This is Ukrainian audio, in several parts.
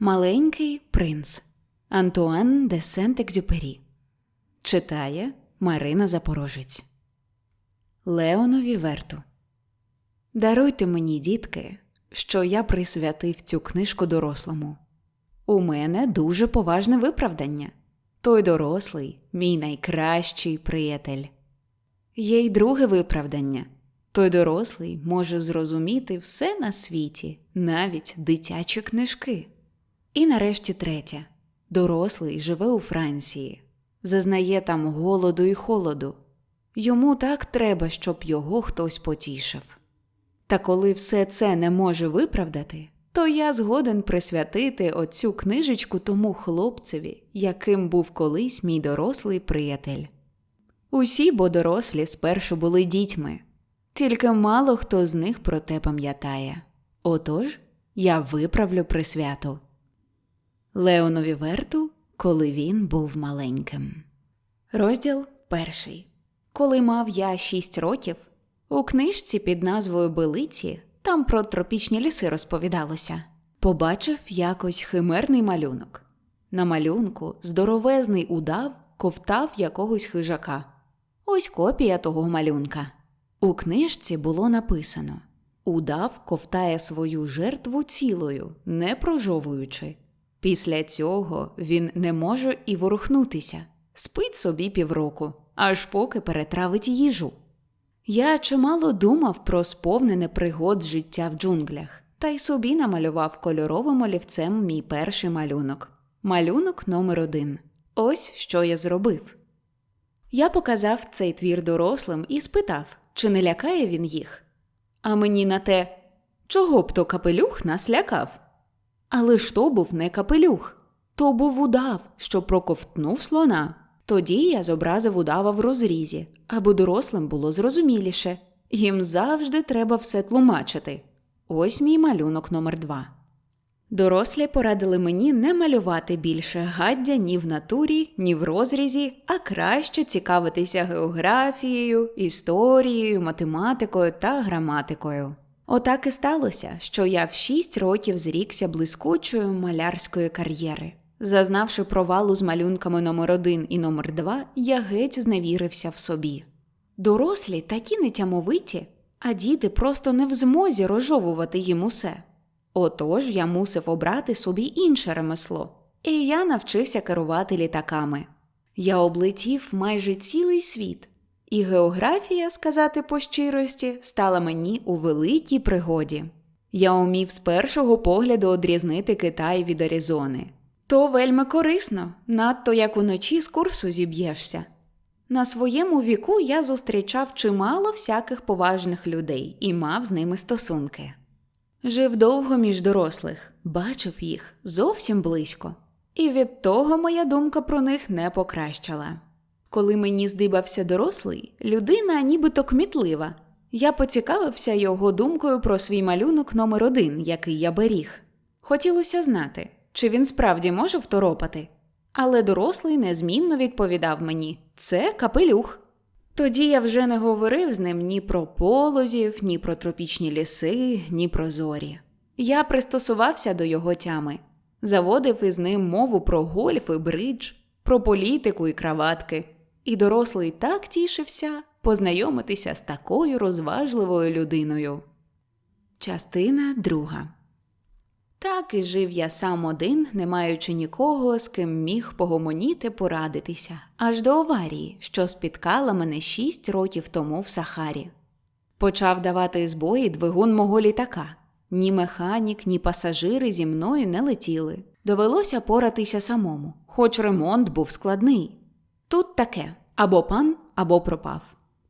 Маленький принц Антуан де Сент-Екзюпері Читає Марина Запорожець Леонові Верту Даруйте мені, дітки, що я присвятив цю книжку дорослому. У мене дуже поважне виправдання. Той дорослий, мій найкращий приятель. Є й друге виправдання. Той дорослий може зрозуміти все на світі, навіть дитячі книжки. І нарешті третє. Дорослий живе у Франції, зазнає там голоду і холоду. Йому так треба, щоб його хтось потішив. Та коли все це не може виправдати, то я згоден присвятити оцю книжечку тому хлопцеві, яким був колись мій дорослий приятель. Усі бо дорослі спершу були дітьми, тільки мало хто з них про те пам'ятає. Отож, я виправлю присвяту. Леонові Верту, коли він був маленьким. Розділ перший. Коли мав я шість років, у книжці під назвою Белиці там про тропічні ліси розповідалося. Побачив якось химерний малюнок. На малюнку здоровезний удав ковтав якогось хижака. Ось копія того малюнка. У книжці було написано Удав ковтає свою жертву цілою, не прожовуючи. Після цього він не може і ворухнутися, спить собі півроку, аж поки перетравить їжу. Я чимало думав про сповнене пригод життя в джунглях, та й собі намалював кольоровим олівцем мій перший малюнок. Малюнок номер один. Ось що я зробив. Я показав цей твір дорослим і спитав, чи не лякає він їх. А мені на те, чого б то капелюх нас лякав? Але ж то був не капелюх, то був удав, що проковтнув слона. Тоді я зобразив удава в розрізі, аби дорослим було зрозуміліше. Їм завжди треба все тлумачити. Ось мій малюнок номер два. Дорослі порадили мені не малювати більше гаддя ні в натурі, ні в розрізі, а краще цікавитися географією, історією, математикою та граматикою. Отак і сталося, що я в шість років зрікся блискучої малярської кар'єри. Зазнавши провалу з малюнками номер один і номер два, я геть зневірився в собі. Дорослі такі нетямовиті, а діти просто не в змозі розжовувати їм усе. Отож я мусив обрати собі інше ремесло, і я навчився керувати літаками. Я облетів майже цілий світ, і географія, сказати по щирості, стала мені у великій пригоді. Я умів з першого погляду одрізнити Китай від Аризони. То вельми корисно, надто як уночі з курсу зіб'єшся. На своєму віку я зустрічав чимало всяких поважних людей і мав з ними стосунки. Жив довго між дорослих, бачив їх зовсім близько, і від того моя думка про них не покращала. Коли мені здибався дорослий, людина нібито кмітлива. Я поцікавився його думкою про свій малюнок номер один, який я беріг. Хотілося знати, чи він справді може второпати. Але дорослий незмінно відповідав мені це капелюх. Тоді я вже не говорив з ним ні про полозів, ні про тропічні ліси, ні про зорі. Я пристосувався до його тями, заводив із ним мову про гольф і бридж, про політику і краватки, і дорослий так тішився познайомитися з такою розважливою людиною. Частина друга. Так і жив я сам один, не маючи нікого, з ким міг погомоніти порадитися, аж до аварії, що спіткала мене шість років тому в Сахарі. Почав давати збої двигун мого літака. Ні механік, ні пасажири зі мною не летіли. Довелося поратися самому, хоч ремонт був складний. Тут таке або пан, або пропав.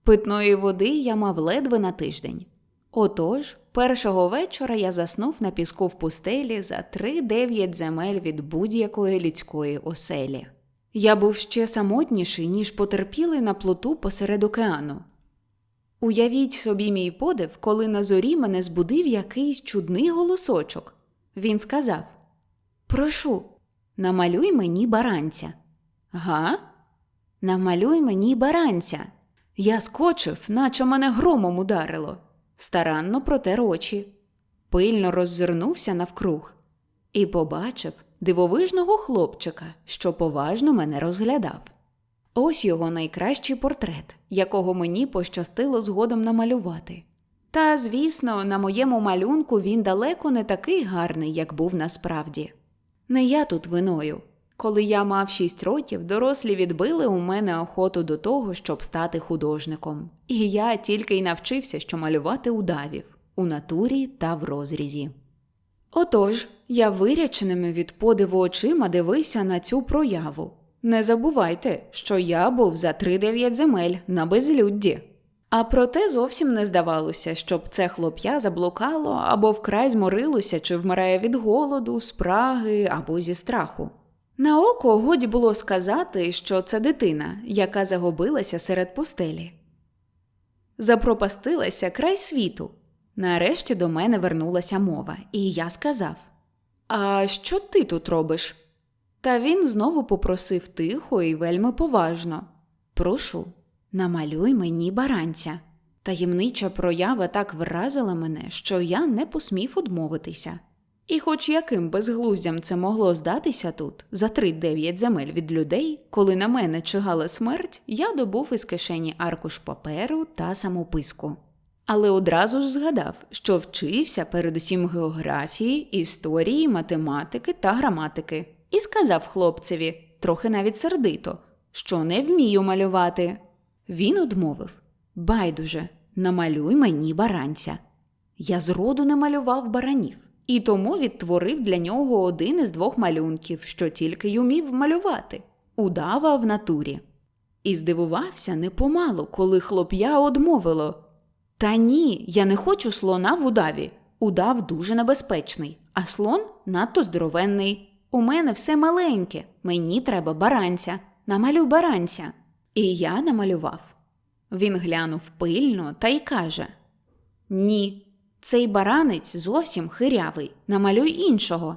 Питної води я мав ледве на тиждень. Отож, першого вечора я заснув на піску в пустелі за три-дев'ять земель від будь-якої людської оселі. Я був ще самотніший, ніж потерпілий на плоту посеред океану. Уявіть собі мій подив, коли на зорі мене збудив якийсь чудний голосочок. Він сказав Прошу, намалюй мені баранця. Га? Намалюй мені баранця. Я скочив, наче мене громом ударило старанно протер очі, пильно роззирнувся навкруг. і побачив дивовижного хлопчика, що поважно мене розглядав. Ось його найкращий портрет, якого мені пощастило згодом намалювати. Та, звісно, на моєму малюнку він далеко не такий гарний, як був насправді. Не я тут виною. Коли я мав шість років, дорослі відбили у мене охоту до того, щоб стати художником. І я тільки й навчився, що малювати удавів у натурі та в розрізі. Отож, я виряченими від подиву очима дивився на цю прояву. Не забувайте, що я був за три-дев'ять земель на безлюдді. А проте зовсім не здавалося, щоб це хлоп'я заблукало або вкрай зморилося чи вмирає від голоду, спраги або зі страху. На око годі було сказати, що це дитина, яка загубилася серед пустелі. Запропастилася край світу. Нарешті до мене вернулася мова, і я сказав: А що ти тут робиш? Та він знову попросив тихо і вельми поважно Прошу, намалюй мені баранця. Таємнича проява так вразила мене, що я не посмів одмовитися. І, хоч яким безглуздям це могло здатися тут, за три-дев'ять земель від людей, коли на мене чигала смерть, я добув із кишені аркуш паперу та самописку. Але одразу ж згадав, що вчився передусім географії, історії, математики та граматики, і сказав хлопцеві, трохи навіть сердито, що не вмію малювати. Він одмовив Байдуже, намалюй мені баранця. Я зроду не малював баранів, і тому відтворив для нього один із двох малюнків, що тільки й умів малювати удава в натурі. І здивувався непомалу, коли хлоп'я одмовило. Та ні, я не хочу слона в удаві. Удав дуже небезпечний, а слон надто здоровенний. У мене все маленьке, мені треба баранця. Намалюй баранця. І я намалював. Він глянув пильно та й каже: Ні, цей баранець зовсім хирявий. Намалюй іншого.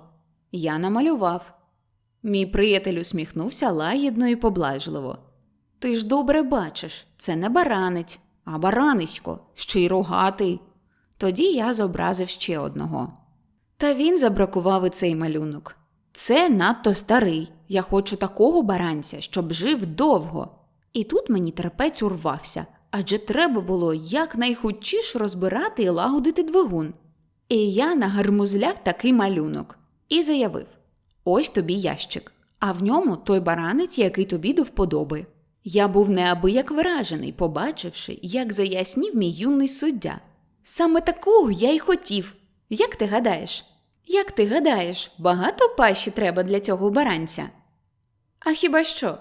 Я намалював. Мій приятель усміхнувся лагідно і поблажливо. Ти ж добре бачиш, це не баранець, а баранисько, ще й рогатий. Тоді я зобразив ще одного. Та він забракував і цей малюнок. Це надто старий. Я хочу такого баранця, щоб жив довго. І тут мені терпець урвався, адже треба було якнайхутчіш розбирати і лагодити двигун. І я нагармузляв такий малюнок і заявив: Ось тобі ящик, а в ньому той баранець, який тобі до вподоби. Я був неабияк вражений, побачивши, як заяснів мій юний суддя. Саме такого я й хотів. Як ти гадаєш? Як ти гадаєш, багато пащі треба для цього баранця? А хіба що?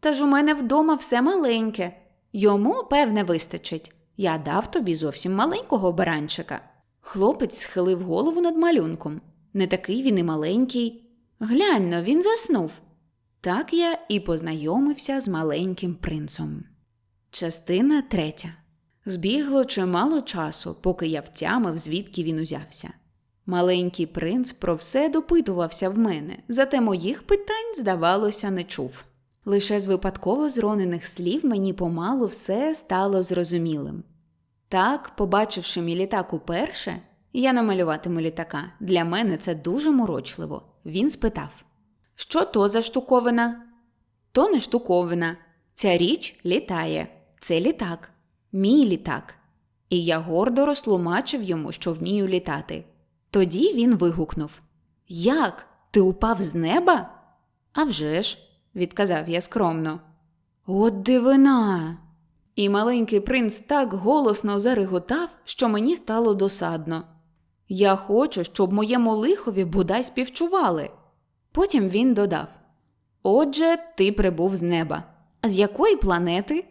Та ж у мене вдома все маленьке. Йому, певне, вистачить. Я дав тобі зовсім маленького баранчика. Хлопець схилив голову над малюнком. Не такий він і маленький. Глянь но, він заснув. Так я і познайомився з маленьким принцом. Частина третя. Збігло чимало часу, поки я втямив, звідки він узявся. Маленький принц про все допитувався в мене, зате моїх питань, здавалося, не чув. Лише з випадково зронених слів мені помалу все стало зрозумілим. Так, побачивши мій літак уперше, я намалюватиму літака. Для мене це дуже морочливо. Він спитав: Що то за штуковина? То не штуковина. Ця річ літає. Це літак, мій літак. І я гордо розтлумачив йому, що вмію літати. Тоді він вигукнув Як? Ти упав з неба? «А вже ж», – відказав я скромно. От дивина. І маленький принц так голосно зареготав, що мені стало досадно. Я хочу, щоб моєму лихові бодай співчували. Потім він додав Отже, ти прибув з неба. З якої планети?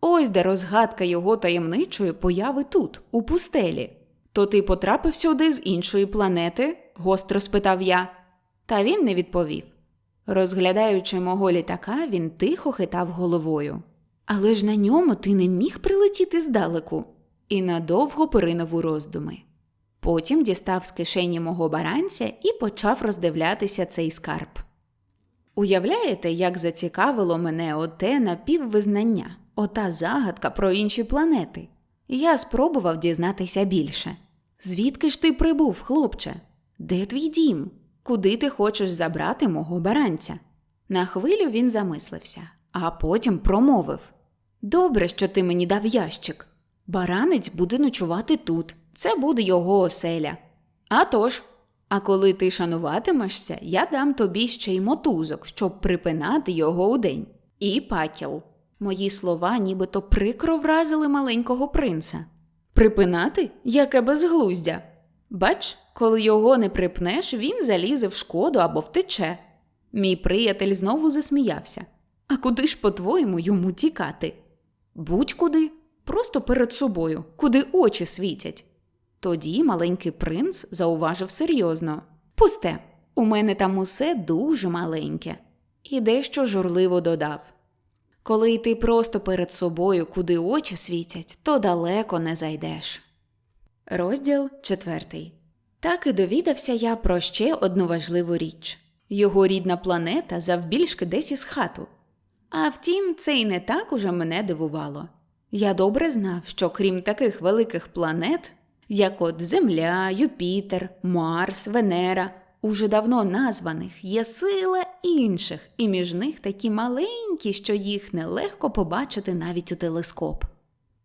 Ось де розгадка його таємничої появи тут, у пустелі. То ти потрапив сюди з іншої планети? гостро спитав я. Та він не відповів. Розглядаючи мого літака, він тихо хитав головою. Але ж на ньому ти не міг прилетіти здалеку, і надовго поринув у роздуми. Потім дістав з кишені мого баранця і почав роздивлятися цей скарб. Уявляєте, як зацікавило мене оте напіввизнання, ота загадка про інші планети? Я спробував дізнатися більше. Звідки ж ти прибув, хлопче? Де твій дім? Куди ти хочеш забрати мого баранця? На хвилю він замислився, а потім промовив Добре, що ти мені дав ящик. Баранець буде ночувати тут, це буде його оселя. А тож, а коли ти шануватимешся, я дам тобі ще й мотузок, щоб припинати його удень. І пакіл. Мої слова нібито прикро вразили маленького принца. Припинати? Яке безглуздя. Бач, коли його не припнеш, він залізе в шкоду або втече. Мій приятель знову засміявся. А куди ж, по-твоєму, йому тікати? Будь-куди, просто перед собою, куди очі світять. Тоді маленький принц зауважив серйозно Пусте, у мене там усе дуже маленьке, і дещо журливо додав. Коли йти просто перед собою, куди очі світять, то далеко не зайдеш. Розділ четвертий. Так і довідався я про ще одну важливу річ його рідна планета завбільшки десь із хату. А втім, це й не так уже мене дивувало. Я добре знав, що крім таких великих планет, як от Земля, Юпітер, Марс, Венера, уже давно названих, є сила інших, і між них такі маленькі, що їх нелегко побачити навіть у телескоп.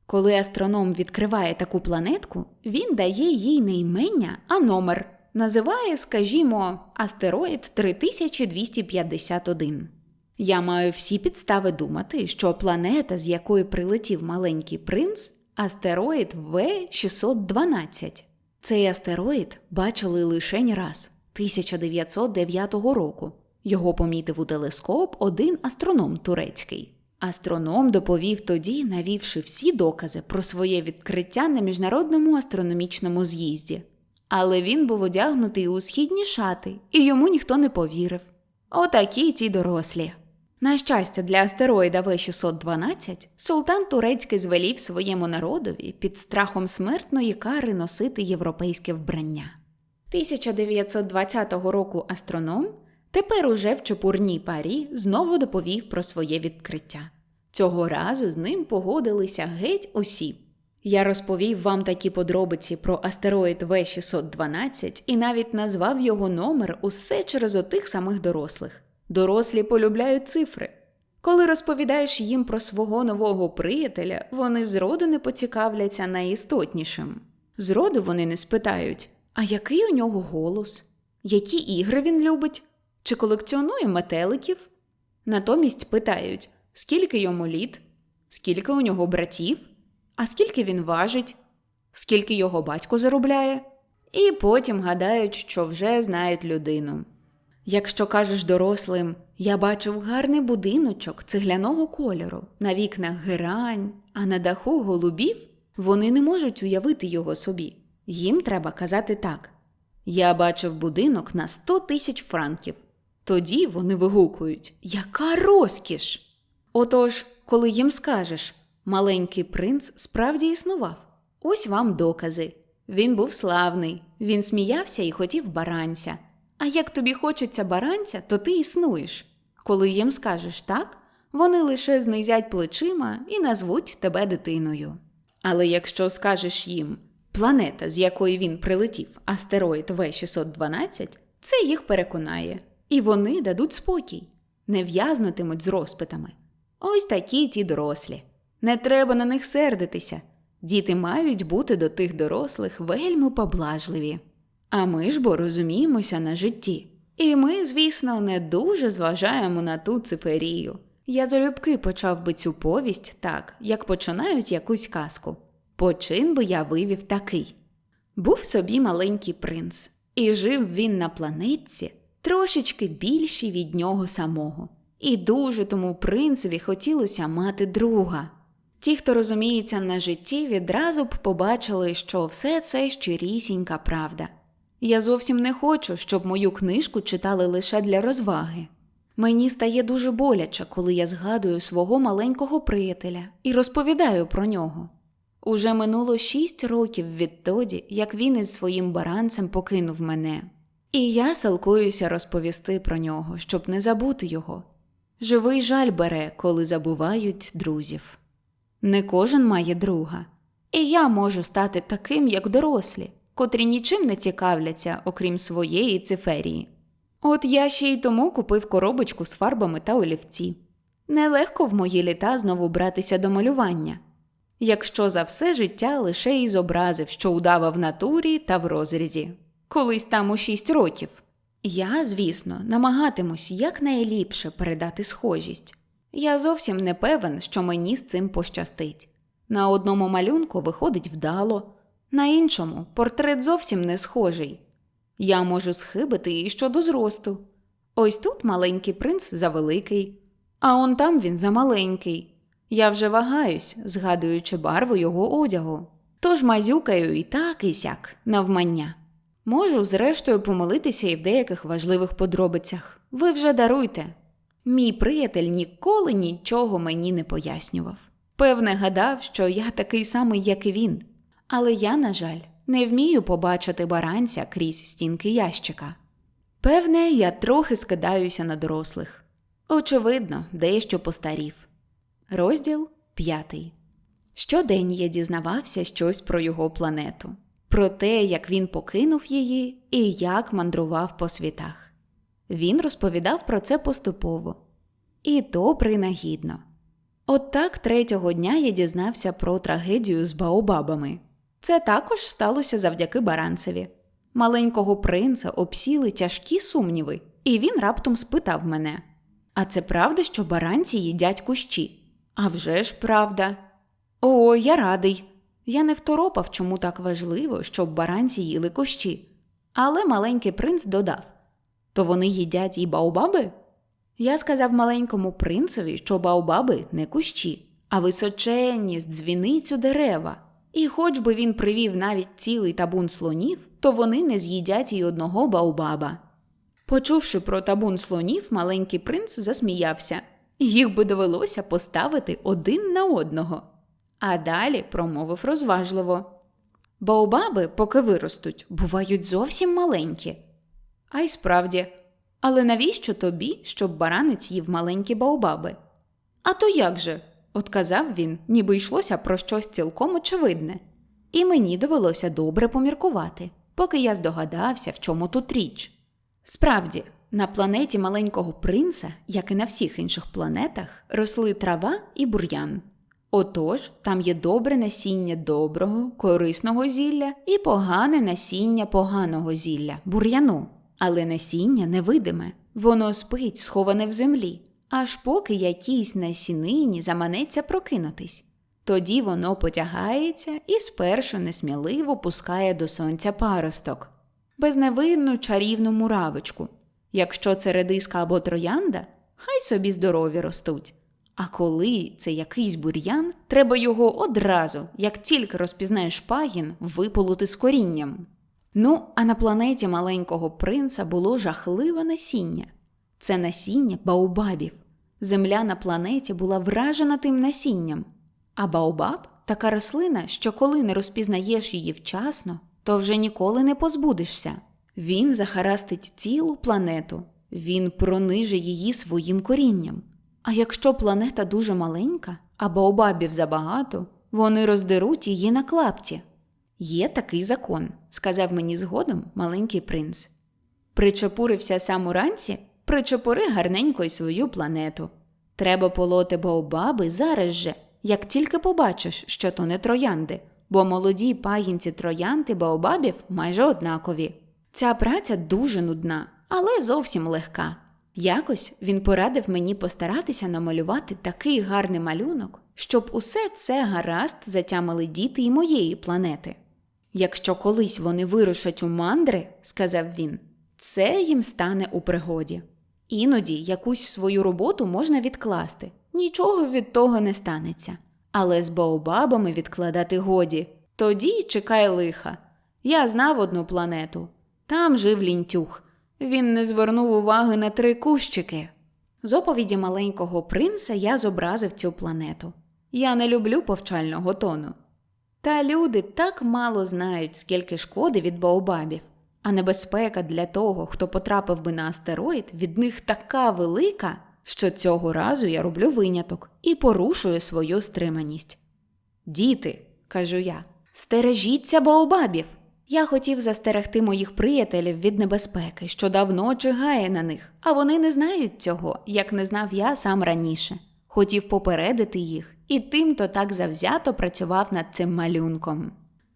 Коли астроном відкриває таку планетку, він дає їй не імення, а номер. Називає, скажімо, астероїд 3251. Я маю всі підстави думати, що планета, з якої прилетів маленький принц, астероїд В612. Цей астероїд бачили лише раз 1909 року. Його помітив у телескоп один астроном турецький. Астроном доповів тоді, навівши всі докази про своє відкриття на міжнародному астрономічному з'їзді. Але він був одягнутий у східні шати, і йому ніхто не повірив. Отакі ті дорослі. На щастя, для астероїда В612 султан турецький звелів своєму народові під страхом смертної кари носити європейське вбрання. 1920 року астроном тепер уже в чепурній парі знову доповів про своє відкриття. Цього разу з ним погодилися геть усі. Я розповів вам такі подробиці про астероїд В612 і навіть назвав його номер усе через отих самих дорослих. Дорослі полюбляють цифри. Коли розповідаєш їм про свого нового приятеля, вони зроду не поцікавляться найістотнішим. Зроду вони не спитають, а який у нього голос, які ігри він любить, чи колекціонує метеликів. Натомість питають, скільки йому літ, скільки у нього братів, а скільки він важить, скільки його батько заробляє, і потім гадають, що вже знають людину. Якщо кажеш дорослим, я бачив гарний будиночок цегляного кольору, на вікнах герань, а на даху голубів, вони не можуть уявити його собі. Їм треба казати так: Я бачив будинок на 100 тисяч франків. Тоді вони вигукують Яка розкіш! Отож, коли їм скажеш, маленький принц справді існував, ось вам докази. Він був славний, він сміявся і хотів баранця. А як тобі хочеться баранця, то ти існуєш. Коли їм скажеш так, вони лише знизять плечима і назвуть тебе дитиною. Але якщо скажеш їм планета, з якої він прилетів, астероїд В612, це їх переконає, і вони дадуть спокій, не в'язнутимуть з розпитами. Ось такі ті дорослі. Не треба на них сердитися. Діти мають бути до тих дорослих вельми поблажливі. А ми ж бо розуміємося на житті. І ми, звісно, не дуже зважаємо на ту циферію. Я залюбки почав би цю повість так, як починають якусь казку. Почин би я вивів такий. Був собі маленький принц, і жив він на планетці трошечки більшій від нього самого. І дуже тому принцеві хотілося мати друга. Ті, хто розуміється на житті, відразу б побачили, що все це щирісінька правда. Я зовсім не хочу, щоб мою книжку читали лише для розваги. Мені стає дуже боляче, коли я згадую свого маленького приятеля і розповідаю про нього. Уже минуло шість років відтоді, як він із своїм баранцем покинув мене, і я салкуюся розповісти про нього, щоб не забути його. Живий жаль бере, коли забувають друзів. Не кожен має друга, і я можу стати таким, як дорослі, котрі нічим не цікавляться, окрім своєї циферії. От я ще й тому купив коробочку з фарбами та олівці. Нелегко в мої літа знову братися до малювання. Якщо за все життя лише й зобразив, що удава в натурі та в розрізі, колись там у шість років. Я, звісно, намагатимусь якнайліпше передати схожість. Я зовсім не певен, що мені з цим пощастить. На одному малюнку виходить вдало, на іншому портрет зовсім не схожий. Я можу схибити і щодо зросту. Ось тут маленький принц завеликий, а он там він замаленький. Я вже вагаюсь, згадуючи барву його одягу. Тож мазюкаю і так, і сяк, навмання. Можу, зрештою, помилитися і в деяких важливих подробицях. Ви вже даруйте. Мій приятель ніколи нічого мені не пояснював. Певне, гадав, що я такий самий, як і він. Але я, на жаль, не вмію побачити баранця крізь стінки ящика. Певне, я трохи скидаюся на дорослих. Очевидно, дещо постарів. Розділ п'ятий. Щодень я дізнавався щось про його планету, про те, як він покинув її і як мандрував по світах. Він розповідав про це поступово, і то принагідно. От так третього дня я дізнався про трагедію з баобабами. Це також сталося завдяки Баранцеві. Маленького принца обсіли тяжкі сумніви, і він раптом спитав мене: А це правда, що баранці їдять кущі? «А вже ж правда. О, я радий. Я не второпав, чому так важливо, щоб баранці їли кущі. Але маленький принц додав: То вони їдять і баобаби? Я сказав маленькому принцеві, що баобаби не кущі, а височенні з дзвіницю дерева. І хоч би він привів навіть цілий табун слонів, то вони не з'їдять і одного баобаба. Почувши про табун слонів, маленький принц засміявся. Їх би довелося поставити один на одного. А далі промовив розважливо. Баобаби, поки виростуть, бувають зовсім маленькі. А й справді, але навіщо тобі, щоб баранець їв маленькі баобаби? А то як же? отказав він, ніби йшлося про щось цілком очевидне. І мені довелося добре поміркувати, поки я здогадався, в чому тут річ. Справді, на планеті маленького принца, як і на всіх інших планетах, росли трава і бур'ян. Отож, там є добре насіння доброго, корисного зілля і погане насіння поганого зілля, бур'яну. Але насіння невидиме, воно спить, сховане в землі, аж поки якійсь насінині заманеться прокинутись. Тоді воно потягається і спершу несміливо пускає до сонця паросток, безневинну чарівну муравочку. Якщо це редиска або троянда, хай собі здорові ростуть. А коли це якийсь бур'ян, треба його одразу, як тільки розпізнаєш пагін, виполоти з корінням. Ну, а на планеті маленького принца було жахливе насіння. Це насіння баобабів. Земля на планеті була вражена тим насінням. А баобаб така рослина, що коли не розпізнаєш її вчасно, то вже ніколи не позбудешся. Він захарастить цілу планету, він прониже її своїм корінням. А якщо планета дуже маленька, а баобабів забагато, вони роздеруть її на клапті. Є такий закон, сказав мені згодом маленький принц. Причепурився сам уранці, причепури гарненько й свою планету. Треба полоти баобаби зараз же, як тільки побачиш, що то не троянди, бо молоді пагінці троянди баобабів майже однакові. Ця праця дуже нудна, але зовсім легка. Якось він порадив мені постаратися намалювати такий гарний малюнок, щоб усе це гаразд затямили діти і моєї планети. Якщо колись вони вирушать у мандри, сказав він, це їм стане у пригоді. Іноді якусь свою роботу можна відкласти, нічого від того не станеться. Але з баобабами відкладати годі. Тоді чекай лиха. Я знав одну планету. Там жив лінтюх. Він не звернув уваги на три кущики. З оповіді маленького принца я зобразив цю планету. Я не люблю повчального тону. Та люди так мало знають, скільки шкоди від баобабів, а небезпека для того, хто потрапив би на астероїд, від них така велика, що цього разу я роблю виняток і порушую свою стриманість. Діти, кажу я, стережіться баобабів. Я хотів застерегти моїх приятелів від небезпеки, що давно чигає на них, а вони не знають цього, як не знав я сам раніше. Хотів попередити їх, і тим-то так завзято працював над цим малюнком.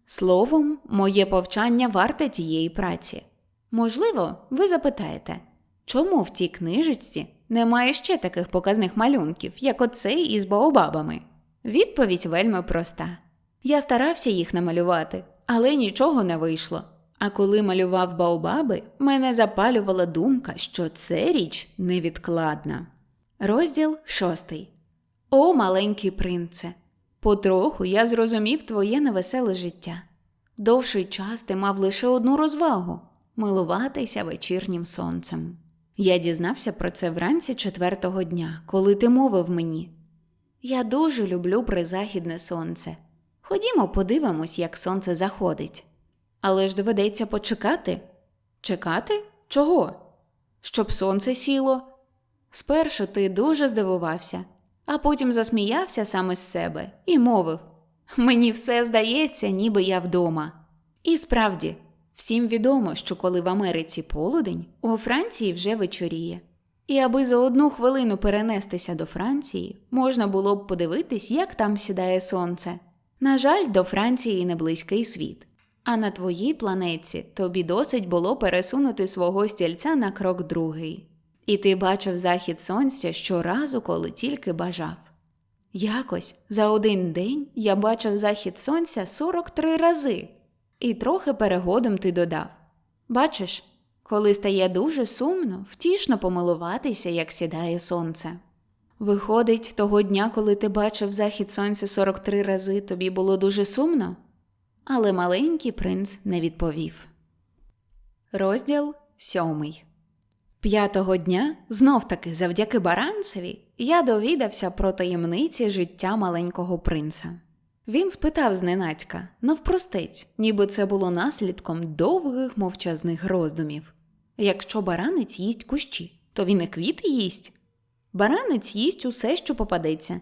Словом, моє повчання варте тієї праці. Можливо, ви запитаєте, чому в цій книжечці немає ще таких показних малюнків, як оцей із baобабами? Відповідь вельми проста. Я старався їх намалювати, але нічого не вийшло. А коли малював Баобаби, мене запалювала думка, що це річ невідкладна. Розділ шостий. О, маленький принце! Потроху я зрозумів твоє невеселе життя. Довший час ти мав лише одну розвагу милуватися вечірнім сонцем. Я дізнався про це вранці четвертого дня, коли ти мовив мені. Я дуже люблю призахідне сонце. Ходімо, подивимось, як сонце заходить. Але ж доведеться почекати. Чекати? Чого? Щоб сонце сіло. Спершу ти дуже здивувався, а потім засміявся саме з себе і мовив Мені все здається, ніби я вдома. І справді, всім відомо, що коли в Америці полудень, у Франції вже вечоріє. І аби за одну хвилину перенестися до Франції, можна було б подивитись, як там сідає сонце. На жаль, до Франції не близький світ. А на твоїй планеті тобі досить було пересунути свого стільця на крок другий. І ти бачив захід сонця щоразу, коли тільки бажав. Якось за один день я бачив захід сонця 43 рази, і трохи перегодом ти додав Бачиш, коли стає дуже сумно, втішно помилуватися, як сідає сонце. Виходить, того дня, коли ти бачив захід сонця 43 рази, тобі було дуже сумно? Але маленький принц не відповів. Розділ сьомий. П'ятого дня, знов таки завдяки баранцеві, я довідався про таємниці життя маленького принца. Він спитав зненацька, навпростець, ніби це було наслідком довгих мовчазних роздумів. Якщо баранець їсть кущі, то він і квіти їсть. Баранець їсть усе, що попадеться,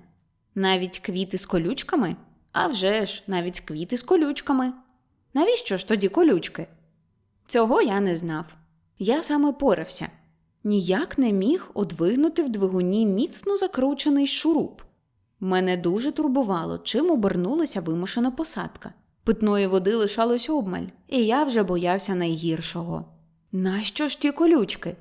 навіть квіти з колючками, а вже ж, навіть квіти з колючками. Навіщо ж тоді колючки? Цього я не знав. Я саме порався. Ніяк не міг одвигнути в двигуні міцно закручений шуруп. Мене дуже турбувало, чим обернулася вимушена посадка. Питної води лишалось обмаль, і я вже боявся найгіршого. Нащо ж ті колючки?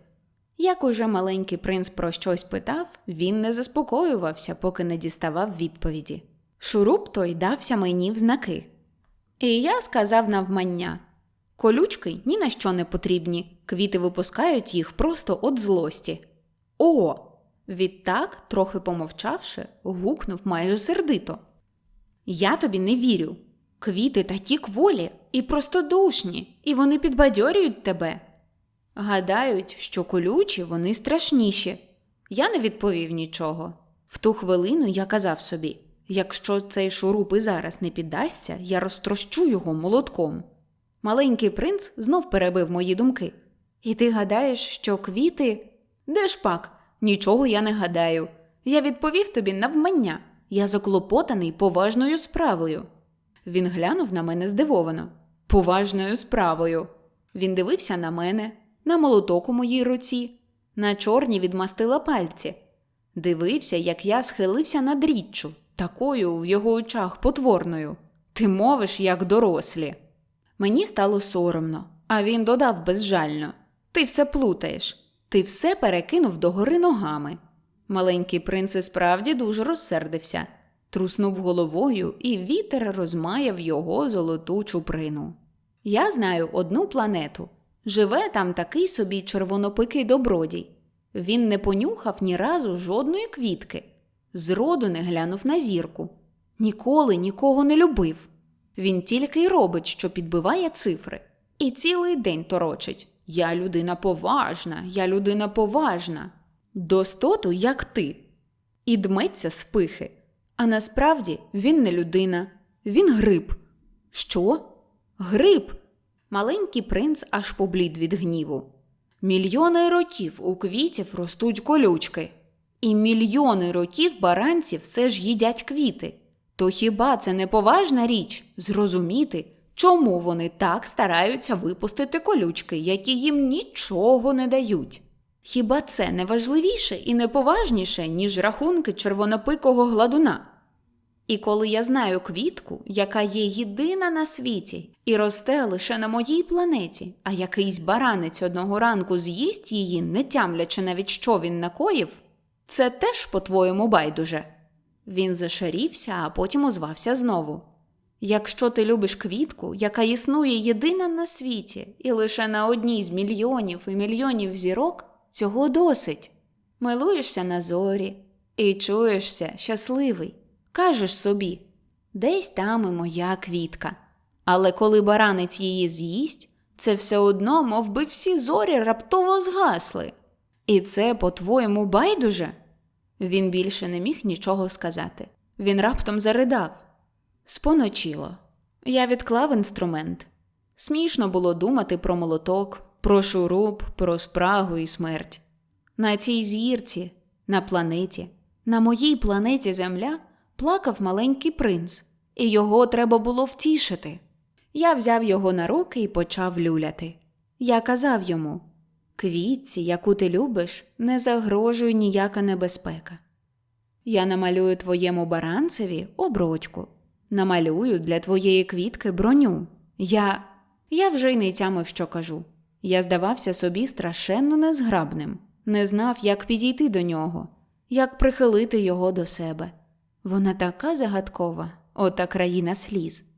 Як уже маленький принц про щось питав, він не заспокоювався, поки не діставав відповіді. Шуруп той дався мені в знаки. І я сказав навмання колючки ні на що не потрібні, квіти випускають їх просто от злості. О! Відтак, трохи помовчавши, гукнув майже сердито. Я тобі не вірю. Квіти такі кволі і простодушні, і вони підбадьорюють тебе. Гадають, що колючі вони страшніші. Я не відповів нічого. В ту хвилину я казав собі якщо цей шуруп і зараз не піддасться, я розтрощу його молотком. Маленький принц знов перебив мої думки. І ти гадаєш, що квіти. Де ж пак? Нічого я не гадаю. Я відповів тобі навмання. Я заклопотаний поважною справою. Він глянув на мене здивовано. Поважною справою. Він дивився на мене, на молоток у моїй руці, на чорні відмастила пальці. Дивився, як я схилився над річчю, такою в його очах потворною. Ти мовиш, як дорослі. Мені стало соромно, а він додав безжально Ти все плутаєш, ти все перекинув догори ногами. Маленький принц і справді дуже розсердився, труснув головою, і вітер розмаяв його золоту чуприну. Я знаю одну планету. Живе там такий собі червонопикий добродій. Він не понюхав ні разу жодної квітки, зроду не глянув на зірку, ніколи нікого не любив. Він тільки й робить, що підбиває цифри, і цілий день торочить Я людина поважна, я людина поважна, достоту, як ти, і дметься з пихи. А насправді він не людина, він гриб. Що? Гриб? Маленький принц аж поблід від гніву. Мільйони років у квітів ростуть колючки, і мільйони років баранці все ж їдять квіти. То хіба це не поважна річ зрозуміти, Чому вони так стараються випустити колючки, які їм нічого не дають? Хіба це не важливіше і не поважніше, ніж рахунки червонопикого гладуна? І коли я знаю квітку, яка є єдина на світі і росте лише на моїй планеті, а якийсь баранець одного ранку з'їсть її, не тямлячи навіть що він накоїв, це теж, по-твоєму, байдуже. Він зашарівся, а потім озвався знову. Якщо ти любиш квітку, яка існує єдина на світі, і лише на одній з мільйонів і мільйонів зірок, цього досить. Милуєшся на зорі і чуєшся щасливий. Кажеш собі, десь там і моя квітка. Але коли баранець її з'їсть, це все одно, мов би всі зорі раптово згасли. І це, по-твоєму, байдуже? Він більше не міг нічого сказати. Він раптом заридав. Споночило. Я відклав інструмент. Смішно було думати про молоток, про шуруп, про спрагу і смерть. На цій зірці, на планеті, на моїй планеті Земля плакав маленький принц, і його треба було втішити. Я взяв його на руки і почав люляти. Я казав йому квітці, яку ти любиш, не загрожує ніяка небезпека. Я намалюю твоєму баранцеві обродьку, намалюю для твоєї квітки броню. Я. Я вже й не тямив, що кажу. Я здавався собі страшенно незграбним, не знав, як підійти до нього, як прихилити його до себе. Вона така загадкова, ота країна сліз.